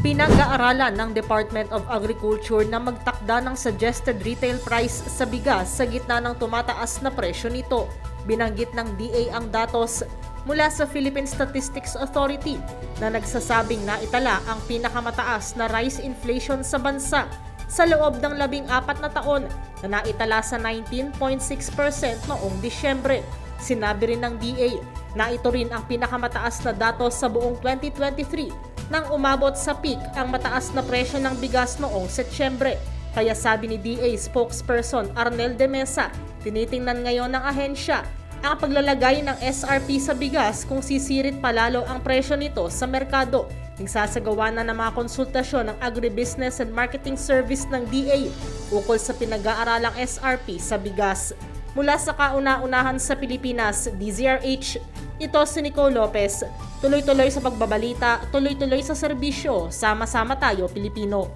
Pinag-aaralan ng Department of Agriculture na magtakda ng suggested retail price sa bigas sa gitna ng tumataas na presyo nito. Binanggit ng DA ang datos mula sa Philippine Statistics Authority na nagsasabing naitala ang pinakamataas na rice inflation sa bansa sa loob ng labing apat na taon na naitala sa 19.6% noong Disyembre. Sinabi rin ng DA na ito rin ang pinakamataas na datos sa buong 2023 nang umabot sa peak ang mataas na presyo ng bigas noong Setyembre. Kaya sabi ni DA spokesperson Arnel de Mesa, tinitingnan ngayon ng ahensya ang paglalagay ng SRP sa bigas kung sisirit palalo ang presyo nito sa merkado. Nagsasagawa na ng mga konsultasyon ng Agribusiness and Marketing Service ng DA ukol sa pinag-aaralang SRP sa bigas. Mula sa kauna-unahan sa Pilipinas, DZRH, ito si Nico Lopez. Tuloy-tuloy sa pagbabalita, tuloy-tuloy sa serbisyo, sama-sama tayo Pilipino.